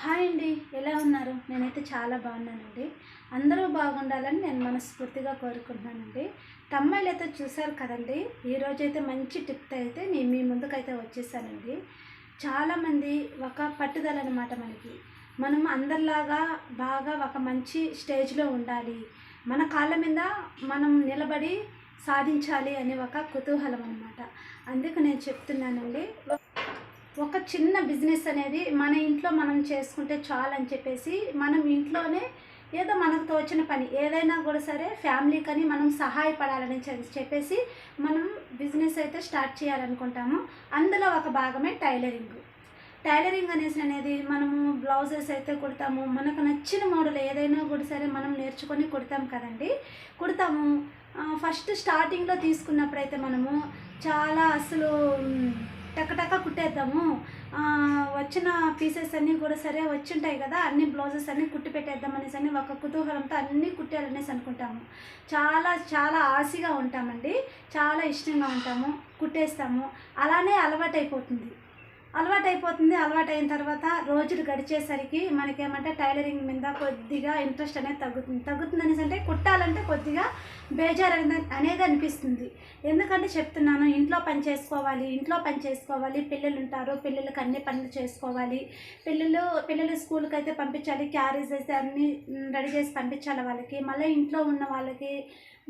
Hi అండి ఎలా ఉన్నారు? నేనైతే చాలా బాగున్నానండి. అందరూ బాగుండాలని నేను మనస్ఫూర్తిగా కోరుకుంటున్నానండి. తమ్మాయిలు అయితే చూశారు కదండి ఈరోజు అయితే మంచి టిప్ అయితే నేను మీ ముందుకైతే వచ్చేసానండి. చాలామంది ఒక పట్టుదల అనమాట మనకి. మనం అందరిలాగా బాగా ఒక మంచి స్టేజ్లో ఉండాలి. మన కాళ్ళ మీద మనం నిలబడి సాధించాలి అనే ఒక కుతూహలం అనమాట అందుకు నేను చెప్తున్నానండి ఒక చిన్న బిజినెస్ అనేది మన ఇంట్లో మనం చేసుకుంటే చాలు అని చెప్పేసి మనం ఇంట్లోనే ఏదో మనకు తోచిన పని ఏదైనా కూడా సరే ఫ్యామిలీకి అని మనం సహాయపడాలని చెప్పేసి మనం బిజినెస్ అయితే స్టార్ట్ చేయాలనుకుంటాము. అందులో ఒక భాగమే టైలరింగ్. టైలరింగ్ అనేసి అనేది మనము బ్లౌజెస్ అయితే కుడతాము. మనకు నచ్చిన మోడల్ ఏదైనా కూడా సరే మనం నేర్చుకొని కుడతాం కదండి. కుడతాము. ఫస్ట్ స్టార్టింగ్లో తీసుకున్నప్పుడైతే మనము చాలా అసలు కుట్టేద్దాము. వచ్చిన పీసెస్ అన్నీ కూడా సరే వచ్చింటాయి కదా అన్ని బ్లౌజెస్ అన్నీ కుట్టి పెట్టేద్దాం అనేసి అని ఒక కుతూహలంతో అన్నీ కుట్టాలనేసి అనుకుంటాము. చాలా చాలా ఆశగా ఉంటామండి. చాలా ఇష్టంగా ఉంటాము కుట్టేస్తాము. అలానే అలవాటైపోతుంది. అలవాటైపోతుంది. అలవాటు అయిన తర్వాత రోజులు గడిచేసరికి మనకేమంటే టైలరింగ్ మీద కొద్దిగా ఇంట్రెస్ట్ అనేది తగ్గుతుంది తగ్గుతుంది అనేసి అంటే కుట్టాలంటే కొద్దిగా బేజార్ అనేది అనేది అనిపిస్తుంది. ఎందుకంటే చెప్తున్నాను ఇంట్లో పని చేసుకోవాలి ఇంట్లో పని చేసుకోవాలి పిల్లలు ఉంటారు పిల్లలకి అన్ని పనులు చేసుకోవాలి. పిల్లలు పిల్లలు స్కూల్కి అయితే పంపించాలి క్యారేజ్ అయితే అన్నీ రెడీ చేసి పంపించాలి వాళ్ళకి. మళ్ళీ ఇంట్లో ఉన్న వాళ్ళకి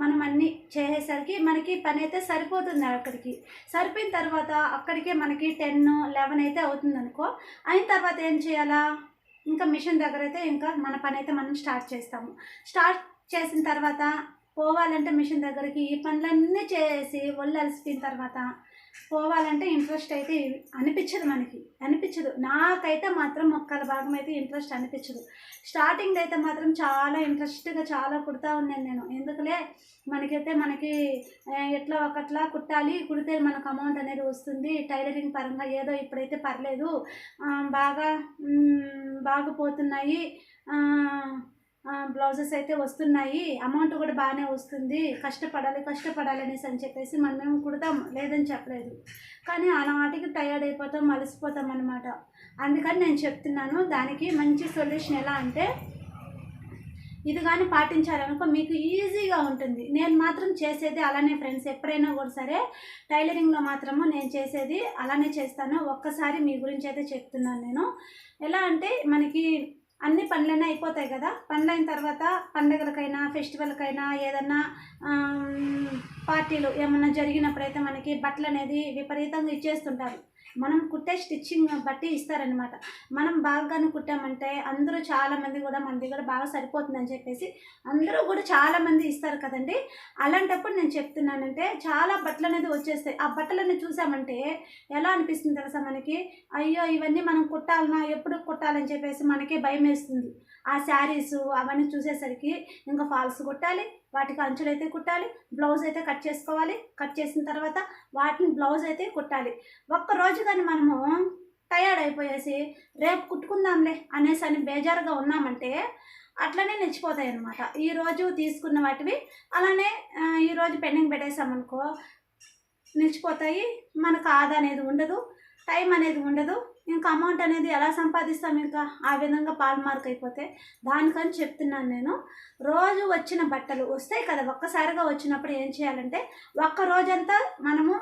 మనం అన్నీ చేసేసరికి మనకి పని అయితే సరిపోతుంది అక్కడికి. సరిపోయిన తర్వాత అక్కడికే మనకి టెన్ లెవెన్ అయితే అవుతుంది అనుకో అయిన తర్వాత ఏం చేయాలా? ఇంకా మిషన్ దగ్గర అయితే ఇంకా మన పని అయితే మనం స్టార్ట్ చేస్తాము. స్టార్ట్ చేసిన తర్వాత పోవాలంటే మిషన్ దగ్గరికి ఈ పనులన్నీ చేసి ఒళ్ళు అలసిపోయిన తర్వాత పోవాలంటే ఇంట్రెస్ట్ అయితే అనిపించదు మనకి. అనిపించదు. నాకైతే మాత్రం మొక్కల భాగం అయితే ఇంట్రెస్ట్ అనిపించదు. స్టార్టింగ్ అయితే మాత్రం చాలా ఇంట్రెస్ట్గా చాలా కుడతా ఉన్నాను నేను. ఎందుకులే? మనకైతే మనకి ఎట్లా ఒకట్లా కుట్టాలి కుడితే మనకు అమౌంట్ అనేది వస్తుంది టైలరింగ్ పరంగా ఏదో ఇప్పుడైతే పర్లేదు. బాగా బాగా పోతున్నాయి బ్లౌజెస్ అయితే వస్తున్నాయి. అమౌంట్ కూడా బాగానే వస్తుంది. కష్టపడాలి కష్టపడాలి అనేసి అని చెప్పేసి మనం మేము కుడతాం? లేదని చెప్పలేదు. కానీ ఆనాటికి టయర్డ్ అయిపోతాం అలసిపోతాం అనమాట అందుకని నేను చెప్తున్నాను దానికి మంచి సొల్యూషన్ ఎలా అంటే ఇది కానీ పాటించారనుకో మీకు ఈజీగా ఉంటుంది. నేను మాత్రం చేసేది అలానే ఫ్రెండ్స్ ఎప్పుడైనా కూడా సరే టైలరింగ్లో మాత్రము నేను చేసేది అలానే చేస్తాను. ఒక్కసారి మీ గురించి అయితే చెప్తున్నాను నేను. ఎలా అంటే మనకి అన్ని పనులన్నీ అయిపోతాయి కదా. పనులు అయిన తర్వాత పండగలకైనా ఫెస్టివల్కైనా ఏదన్నా పార్టీలు ఏమన్నా జరిగినప్పుడైతే మనకి బట్టలు అనేది విపరీతంగా ఇచ్చేస్తుంటారు. మనం కుట్టే స్టిచ్చింగ్ బట్టి ఇస్తారనమాట మనం బాగానే కుట్టామంటే అందరూ చాలామంది కూడా మన దగ్గర బాగా సరిపోతుందని చెప్పేసి అందరూ కూడా చాలామంది ఇస్తారు కదండి. అలాంటప్పుడు నేను చెప్తున్నానంటే చాలా బట్టలు అనేది వచ్చేస్తాయి. ఆ బట్టలన్నీ చూసామంటే ఎలా అనిపిస్తుంది తెలుసా మనకి? అయ్యో ఇవన్నీ మనం కుట్టాలనా? ఎప్పుడు కుట్టాలని చెప్పేసి మనకి భయం వేస్తుంది ఆ శారీస్ అవన్నీ చూసేసరికి ఇంకా ఫాల్స్ కుట్టాలి వాటికి అంచులు అయితే కుట్టాలి బ్లౌజ్ అయితే కట్ చేసుకోవాలి. కట్ చేసిన తర్వాత వాటిని బ్లౌజ్ అయితే కుట్టాలి. ఒక్క రోజు కానీ మనము టయర్డ్ అయిపోయేసి రేపు కుట్టుకుందాంలే అనేసి అని బేజారుగా ఉన్నామంటే అట్లనే నిలిచిపోతాయి అనమాట ఈరోజు తీసుకున్న వాటివి అలానే ఈరోజు పెండింగ్ పెట్టేసామనుకో నిలిచిపోతాయి. మనకు ఆదా అనేది ఉండదు టైం అనేది ఉండదు. ఇంకా అమౌంట్ అనేది ఎలా సంపాదిస్తాం ఇంకా? ఆ విధంగా పాల్ మార్క్ అయిపోతే దానికని చెప్తున్నాను నేను. రోజు వచ్చిన బట్టలు వస్తాయి కదా ఒక్కసారిగా వచ్చినప్పుడు ఏం చేయాలంటే ఒక్క రోజంతా మనము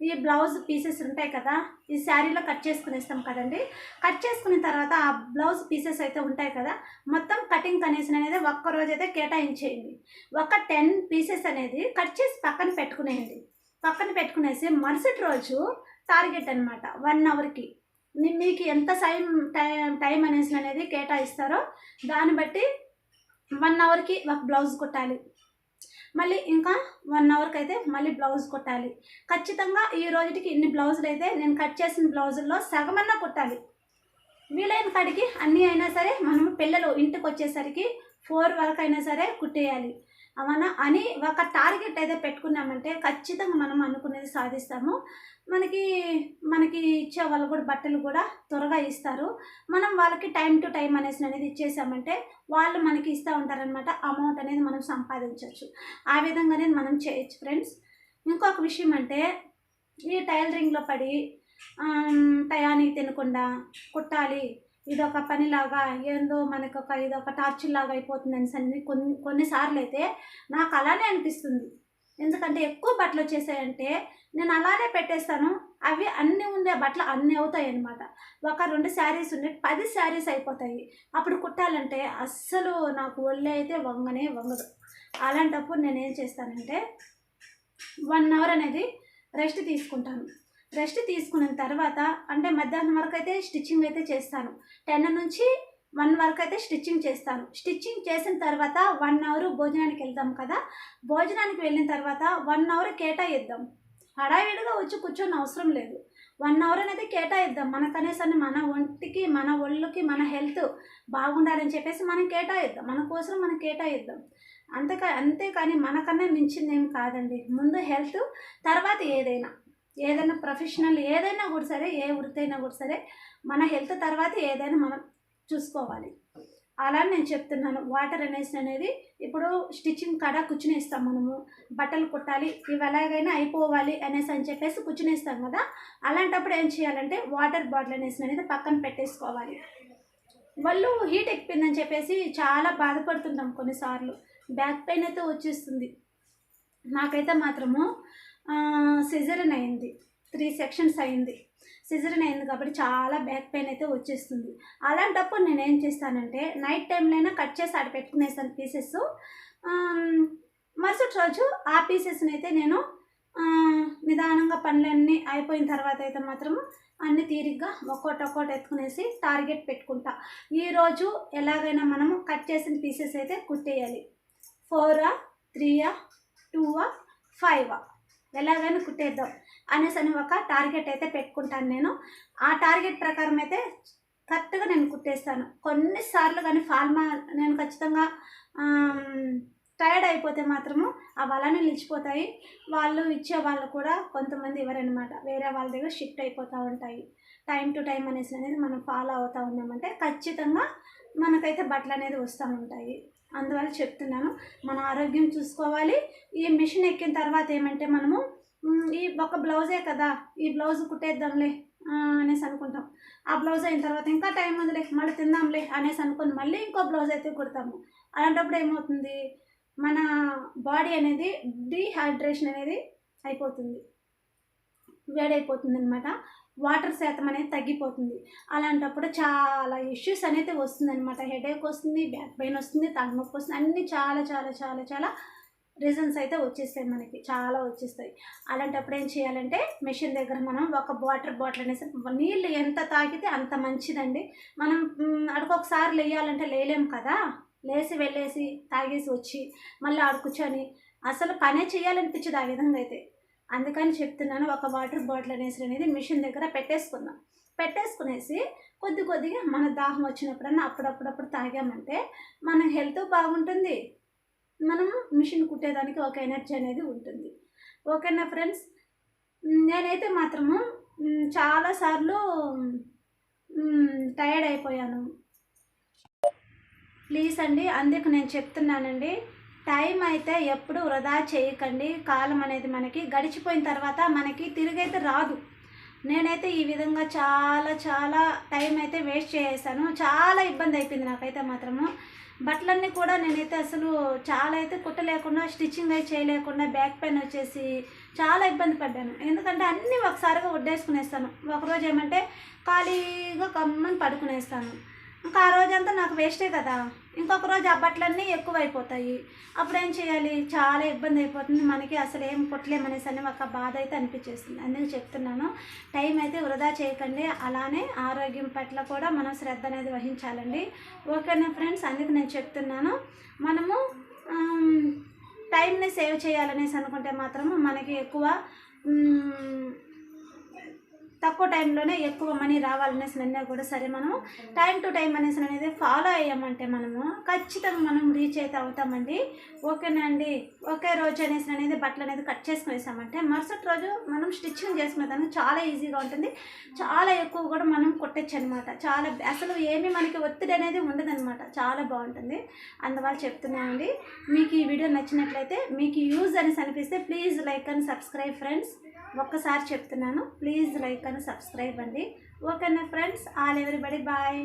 ఈ బ్లౌజ్ పీసెస్ ఉంటాయి కదా ఈ శారీలో కట్ చేసుకునేస్తాం కదండి. కట్ చేసుకున్న తర్వాత ఆ బ్లౌజ్ పీసెస్ అయితే ఉంటాయి కదా మొత్తం కటింగ్ కనీసం అనేది ఒక్క రోజు అయితే కేటాయించేయండి. ఒక టెన్ పీసెస్ అనేది కట్ చేసి పక్కన పెట్టుకునేయండి. పక్కన పెట్టుకునేసి మరుసటి రోజు టార్గెట్ అనమాట వన్ అవర్కి మీకు ఎంత టైం టైం టైం అనేసి అనేది కేటాయిస్తారో దాన్ని బట్టి వన్ అవర్కి ఒక బ్లౌజ్ కుట్టాలి. మళ్ళీ ఇంకా వన్ అవర్కి అయితే మళ్ళీ బ్లౌజ్ కుట్టాలి. ఖచ్చితంగా ఈ రోజుకి ఇన్ని బ్లౌజులు అయితే నేను కట్ చేసిన బ్లౌజుల్లో సగమన్నా కుట్టాలి. వీలైన కాడికి అన్నీ అయినా సరే మనము పిల్లలు ఇంటికి వచ్చేసరికి ఫోర్ వరకు అయినా సరే కుట్టేయాలి. అవనా అని ఒక టార్గెట్ అయితే పెట్టుకున్నామంటే ఖచ్చితంగా మనం అనుకునేది సాధిస్తాము. మనకి మనకి ఇచ్చే వాళ్ళు కూడా బట్టలు కూడా త్వరగా ఇస్తారు. మనం వాళ్ళకి టైం టు టైం అనేసి అనేది ఇచ్చేసామంటే వాళ్ళు మనకి ఇస్తూ ఉంటారనమాట అమౌంట్ అనేది మనం సంపాదించవచ్చు ఆ విధంగానే మనం చేయొచ్చు ఫ్రెండ్స్ ఇంకొక విషయం అంటే ఈ టైలరింగ్లో పడి టయానికి తినకుండా కుట్టాలి. ఇదొక పనిలాగా ఏందో మనకు ఒక ఇది ఒక టార్చర్ లాగా అయిపోతుంది అని కొన్ని కొన్నిసార్లు అయితే నాకు అలానే అనిపిస్తుంది. ఎందుకంటే ఎక్కువ బట్టలు వచ్చేసాయంటే నేను అలానే పెట్టేస్తాను. అవి అన్నీ ఉండే బట్టలు అన్నీ అవుతాయి అన్నమాట ఒక రెండు శారీస్ ఉండే పది శారీస్ అయిపోతాయి. అప్పుడు కుట్టాలంటే అస్సలు నాకు ఒళ్ళే అయితే వంగనే వంగదు. అలాంటప్పుడు నేను ఏం చేస్తానంటే వన్ అవర్ అనేది రెస్ట్ తీసుకుంటాను. రెస్ట్ తీసుకున్న తర్వాత అంటే మధ్యాహ్నం వరకు అయితే స్టిచ్చింగ్ అయితే చేస్తాను. టెన్ నుంచి వన్ వరకు అయితే స్టిచ్చింగ్ చేస్తాను స్టిచ్చింగ్ చేసిన తర్వాత వన్ అవర్ భోజనానికి వెళ్దాం కదా? భోజనానికి వెళ్ళిన తర్వాత వన్ అవర్ కేటాయిద్దాం. హడావిడిగా వచ్చి కూర్చొని అవసరం లేదు. వన్ అవర్ అనేది కేటాయిద్దాం. మన కనీసాన్ని మన ఒంటికి మన ఒళ్ళుకి మన హెల్త్ బాగుండాలని చెప్పేసి మనం కేటాయిద్దాం. మన కోసం మనం కేటాయిద్దాం. అంతేకా అంతేకాని మనకన్నా మించింది ఏం కాదండి. ముందు హెల్త్ తర్వాత ఏదైనా. ఏదైనా ప్రొఫెషనల్ ఏదైనా కూడా సరే ఏ వృత్తి అయినా కూడా సరే మన హెల్త్ తర్వాత ఏదైనా మనం చూసుకోవాలి. అలా నేను చెప్తున్నాను. వాటర్ అనేసి అనేది ఇప్పుడు స్టిచ్చింగ్ కాడ కూర్చునేస్తాం మనము. బట్టలు కుట్టాలి ఇవి ఎలాగైనా అయిపోవాలి అనేసి అని చెప్పేసి కూర్చునేస్తాం కదా. అలాంటప్పుడు ఏం చేయాలంటే వాటర్ బాటిల్ అనేసి అనేది పక్కన పెట్టేసుకోవాలి. వాళ్ళు హీట్ ఎక్కిపోయిందని చెప్పేసి చాలా బాధపడుతుంటాం కొన్నిసార్లు. బ్యాక్ పెయిన్ అయితే వచ్చేస్తుంది. నాకైతే మాత్రము సిజరన్ అయింది. త్రీ సెక్షన్స్ అయింది. సిజరన్ అయింది కాబట్టి చాలా బ్యాక్ పెయిన్ అయితే వచ్చేస్తుంది. అలాంటప్పుడు నేను ఏం చేస్తానంటే నైట్ టైంలో కట్ చేసి ఆడ పెట్టుకునేస్తాను పీసెస్. మరుసటి రోజు ఆ పీసెస్ని అయితే నేను నిదానంగా పనులన్నీ అయిపోయిన తర్వాత అయితే మాత్రం అన్ని తీరిగ్గా ఒక్కోటి ఒక్కోటి ఎత్తుకునేసి టార్గెట్ పెట్టుకుంటా. ఈరోజు ఎలాగైనా మనము కట్ చేసిన పీసెస్ అయితే కుట్టేయాలి. ఫోరా త్రీయా టూవా ఫైవా. ఎలాగైనా కుట్టేద్దాం అనేసి అని ఒక టార్గెట్ అయితే పెట్టుకుంటాను నేను. ఆ టార్గెట్ ప్రకారం అయితే కరెక్ట్గా నేను కుట్టేస్తాను. కొన్నిసార్లు కానీ ఫాల్మా నేను ఖచ్చితంగా టైర్డ్ అయిపోతే మాత్రము అవి అలానే నిలిచిపోతాయి. వాళ్ళు ఇచ్చే వాళ్ళు కూడా కొంతమంది ఇవ్వరనమాట వేరే వాళ్ళ దగ్గర షిఫ్ట్ అయిపోతూ ఉంటాయి. టైం టు టైం అనేసి అనేది మనం ఫాలో అవుతూ ఉన్నామంటే ఖచ్చితంగా మనకైతే బట్టలు అనేది వస్తూ ఉంటాయి. అందువల్ల చెప్తున్నాను మన ఆరోగ్యం చూసుకోవాలి. ఈ మిషన్ ఎక్కిన తర్వాత ఏమంటే మనము ఈ ఒక బ్లౌజే కదా ఈ బ్లౌజ్ కుట్టేద్దాంలే అనేసి అనుకుంటాం. ఆ బ్లౌజ్ అయిన తర్వాత ఇంకా టైం ఉందిలే మళ్ళీ తిందాంలే అనేసి అనుకుని మళ్ళీ ఇంకో బ్లౌజ్ అయితే కుడతాము. అలాంటప్పుడు ఏమవుతుంది? మన బాడీ అనేది డీహైడ్రేషన్ అనేది అయిపోతుంది. వేడైపోతుంది అనమాట వాటర్ శాతం అనేది తగ్గిపోతుంది. అలాంటప్పుడు చాలా ఇష్యూస్ అనేది వస్తుందన్నమాట. హెడేక్ వస్తుంది బ్యాక్ పెయిన్ వస్తుంది తలనొప్పి వస్తుంది అన్నీ చాలా చాలా చాలా చాలా రీజన్స్ అయితే వచ్చేస్తాయి మనకి. చాలా వచ్చేస్తాయి. అలాంటప్పుడు ఏం చేయాలంటే మెషిన్ దగ్గర మనం ఒక వాటర్ బాటిల్ అనేసి నీళ్ళు ఎంత తాగితే అంత మంచిదండి. మనం అడుకొకసారి లేయాలంటే లేలేం కదా? లేచి వెళ్ళేసి తాగేసి వచ్చి మళ్ళీ ఆడ అసలు పనే చేయాలనిపించదు ఆ విధంగా అయితే. అందుకని చెప్తున్నాను ఒక వాటర్ బాటిల్ అనేసి అనేది మిషన్ దగ్గర పెట్టేసుకుందాం. పెట్టేసుకునేసి కొద్ది కొద్దిగా మన దాహం వచ్చినప్పుడన్నా అప్పుడప్పుడప్పుడు తాగామంటే మన హెల్త్ బాగుంటుంది. మనం మిషన్ కుట్టేదానికి ఒక ఎనర్జీ అనేది ఉంటుంది. ఓకేనా ఫ్రెండ్స్? నేనైతే మాత్రము చాలాసార్లు టైర్డ్ అయిపోయాను. ప్లీజ్ అండి అందుకు నేను చెప్తున్నానండి. టైం అయితే ఎప్పుడు వృధా చేయకండి. కాలం అనేది మనకి గడిచిపోయిన తర్వాత మనకి తిరిగైతే రాదు. నేనైతే ఈ విధంగా చాలా చాలా టైం అయితే వేస్ట్ చేసేసాను. చాలా ఇబ్బంది అయిపోయింది నాకైతే మాత్రము. బట్టలన్నీ కూడా నేనైతే అసలు చాలా అయితే కుట్టలేకుండా స్టిచ్చింగ్ అయితే చేయలేకుండా బ్యాక్ పెయిన్ వచ్చేసి చాలా ఇబ్బంది పడ్డాను. ఎందుకంటే అన్నీ ఒకసారిగా వడ్డేసుకునేస్తాను ఒకరోజు ఏమంటే ఖాళీగా కమ్మని పడుకునేస్తాను. ఇంకా ఆ రోజంతా నాకు వేస్టే కదా. ఇంకొక రోజు అబ్బట్లన్నీ ఎక్కువ అయిపోతాయి అప్పుడు ఏం చేయాలి? చాలా ఇబ్బంది అయిపోతుంది. మనకి అసలు ఏం కొట్టలేమనేసి అని ఒక బాధ అయితే అనిపించేస్తుంది. అందుకే చెప్తున్నాను. టైం అయితే వృధా చేయకండి. అలానే ఆరోగ్యం పట్ల కూడా మనం శ్రద్ధ అనేది వహించాలండి. ఓకేనా ఫ్రెండ్స్ అందుకు నేను చెప్తున్నాను. మనము టైంని సేవ్ చేయాలనేసి అనుకుంటే మాత్రము మనకి ఎక్కువ తక్కువ టైంలోనే ఎక్కువ మనీ రావాలనేసి అన్నా కూడా సరే మనము టైం టు టైం అనేసి అనేది ఫాలో అయ్యామంటే మనము ఖచ్చితంగా మనం రీచ్ అయితే అవుతామండి. ఓకేనా అండి? ఒకే రోజు అనేసి అనేది బట్టలు అనేది కట్ చేసుకునేసామంటే మరుసటి రోజు మనం స్టిచ్చింగ్ చేసుకునేదానికి చాలా ఈజీగా ఉంటుంది. చాలా ఎక్కువ కూడా మనం కొట్టచ్చు అనమాట చాలా అసలు ఏమీ మనకి ఒత్తిడి అనేది ఉండదనమాట చాలా బాగుంటుంది. అందువల్ల చెప్తున్నానండి మీకు ఈ వీడియో నచ్చినట్లయితే మీకు యూజ్ అనేసి అనిపిస్తే please like and subscribe friends. ఒక్కసారి చెప్తున్నాను. ప్లీజ్ లైక్ అండ్ సబ్స్క్రైబ్ అండి. ఓకేనా ఫ్రెండ్స్? All everybody bye.